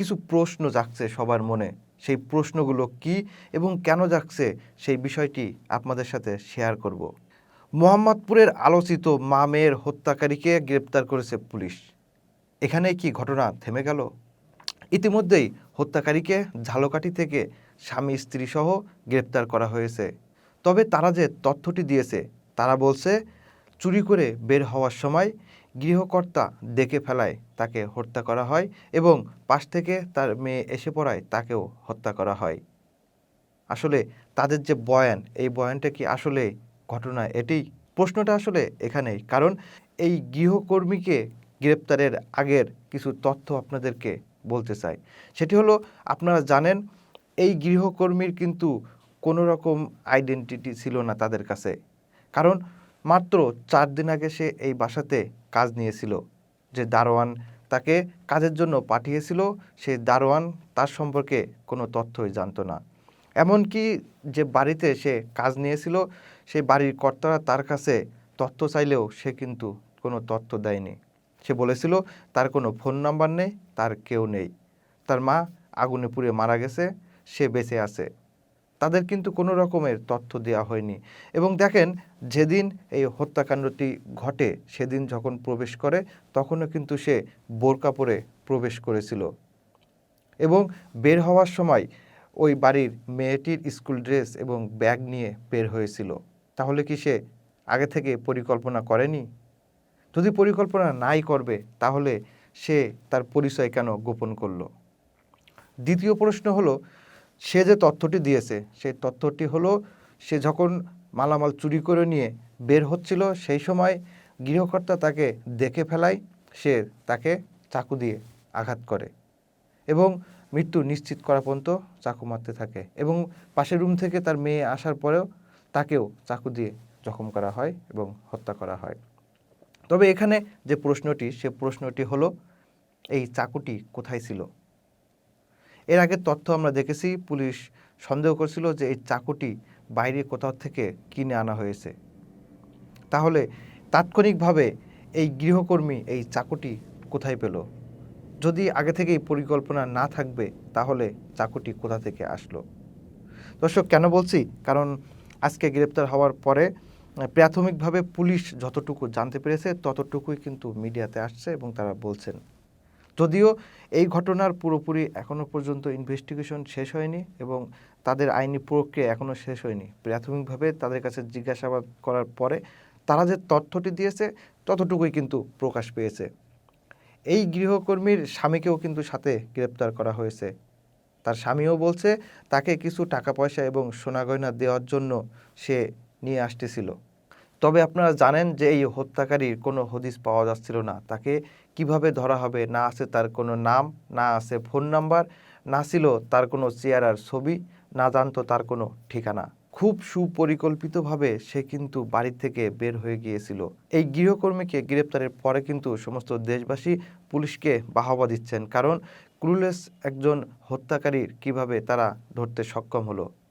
কিছু প্রশ্ন জাগছে সবার মনে। সেই প্রশ্নগুলো কি এবং কেন জাগছে সেই বিষয়টি আপনাদের সাথে শেয়ার করব। মোহাম্মদপুরের আলোচিত মা মেয়ের হত্যাকারীকে গ্রেপ্তার করেছে পুলিশ। এখানে কি ঘটনা থেমে গেল? ইতিমধ্যেই হত্যাকারীকে ঝালকাঠি থেকে স্বামী স্ত্রী সহ গ্রেপ্তার করা হয়েছে। তবে তারা যে তথ্যটি দিয়েছে, তারা বলছে চুরি করে বের হওয়ার সময় গৃহকর্তা দেখে ফেলায়, তাকে হত্যা করা হয় এবং পাশ থেকে তার মেয়ে এসে পড়ায়, তাকেও হত্যা করা হয়। আসলে তাদের যে বয়ান, এই বয়ানটা কি আসলে ঘটনা এটি প্রশ্নটা আসলে এখানেই, কারণ এই গৃহকর্মীকে গ্রেপ্তারের আগের কিছু তথ্য আপনাদেরকে বলতে চাই। সেটি হলো, আপনারা জানেন, এই গৃহকর্মীর কিন্তু কোনো রকম আইডেন্টিটি ছিল না তাদের কাছে। কারণ মাত্র চার দিন আগে সে এই বাসাতে কাজ নিয়েছিল। যে দারোয়ান তাকে কাজের জন্য পাঠিয়েছিল সেই দারোয়ান তার সম্পর্কে কোনো তথ্যই জানতো না। এমনকি যে বাড়িতে সে কাজ নিয়েছিল সেই বাড়ির কর্তারা তার কাছে তথ্য চাইলেও সে কিন্তু কোনো তথ্য দেয়নি। সে বলেছিল, তার কোনো ফোন নাম্বার নেই, তার কেউ নেই। তার মা আগুনে পুড়ে মারা গেছে, সে বেঁচে আছে। তাদের কিন্তু কোনো রকমের তথ্য দেওয়া হয়নি। এবং দেখেন, যেদিন এই হত্যাকাণ্ডটি ঘটে, সেদিন যখন প্রবেশ করে, তখনও কিন্তু সে বোরকা পরে প্রবেশ করেছিল। এবং বের হওয়ার সময় ওই বাড়ির মেয়েটির স্কুল ড্রেস এবং ব্যাগ নিয়ে বের হয়েছিল। তাহলে কি সে আগে থেকে পরিকল্পনা করেনি? যদি পরিকল্পনা নাই করবে, তাহলে সে তার পরিচয় কেন গোপন করল? দ্বিতীয় প্রশ্ন হলো সে যে তথ্যটি দিয়েছে, সেই তথ্যটি হলো, সে যখন মালামাল চুরি করে নিয়ে বের হচ্ছিল, সেই সময় গৃহকর্তা তাকে দেখে ফেলায়, সে তাকে চাকু দিয়ে আঘাত করে এবং মৃত্যু নিশ্চিত করা পর্যন্ত চাকু মারতে থাকে এবং পাশের রুম থেকে তার মেয়ে আসার পরেও তাকেও চাকু দিয়ে জখম করা হয় এবং হত্যা করা হয়। তবে এখানে যে প্রশ্নটি, সে প্রশ্নটি হলো, এই চাকুটি কোথায় ছিল? এর আগে তথ্য আমরা দেখেছি, পুলিশ সন্দেহ করছিল যে এই চাকুটি বাইরে কোথাও থেকে কিনে আনা হয়েছে। তাহলে তাৎক্ষণিকভাবে এই গৃহকর্মী এই চাকুটি কোথায় পেল? যদি আগে থেকেই পরিকল্পনা না থাকবে, তাহলে চাকুটি কোথা থেকে আসলো? দর্শক, কেন বলছি? কারণ আজকে গ্রেপ্তার হওয়ার পরে, প্রাথমিকভাবে পুলিশ যতটুকু জানতে পেরেছে, ততটুকুই কিন্তু মিডিয়াতে আসছে এবং তারা বলছেন। যদিও এই ঘটনার পুরোপুরি এখনও পর্যন্ত ইনভেস্টিগেশন শেষ হয়নি এবং তাদের আইনি প্রক্রিয়া এখনও শেষ হয়নি। প্রাথমিকভাবে তাদের কাছে জিজ্ঞাসাবাদ করার পরে তারা যে তথ্যটি দিয়েছে, ততটুকুই কিন্তু প্রকাশ পেয়েছে। এই গৃহকর্মীর স্বামীকেও কিন্তু সাথে গ্রেপ্তার করা হয়েছে। তার স্বামীও বলছে, তাকে কিছু টাকা পয়সা এবং সোনা গয়না দেওয়ার জন্য সে নিয়ে আসতেছিল। তবে আপনারা জানেন যে এই হত্যাকারীর কোনো হদিস পাওয়া যাচ্ছিল না। তাকে কীভাবে ধরা হবে? না আছে তার কোনো নাম, না আছে ফোন নাম্বার, না ছিল তার কোনো চেয়ারার ছবি, না জানতো তার কোনো ঠিকানা। খুব সুপরিকল্পিতভাবে সে কিন্তু বাড়ি থেকে বের হয়ে গিয়েছিল। এই গৃহকর্মীকে গ্রেপ্তারের পরে কিন্তু সমস্ত দেশবাসী পুলিশকে বাহবা দিচ্ছেন। কারণ ক্রুলেস একজন হত্যাকারীর কীভাবে তারা ধরতে সক্ষম হলো?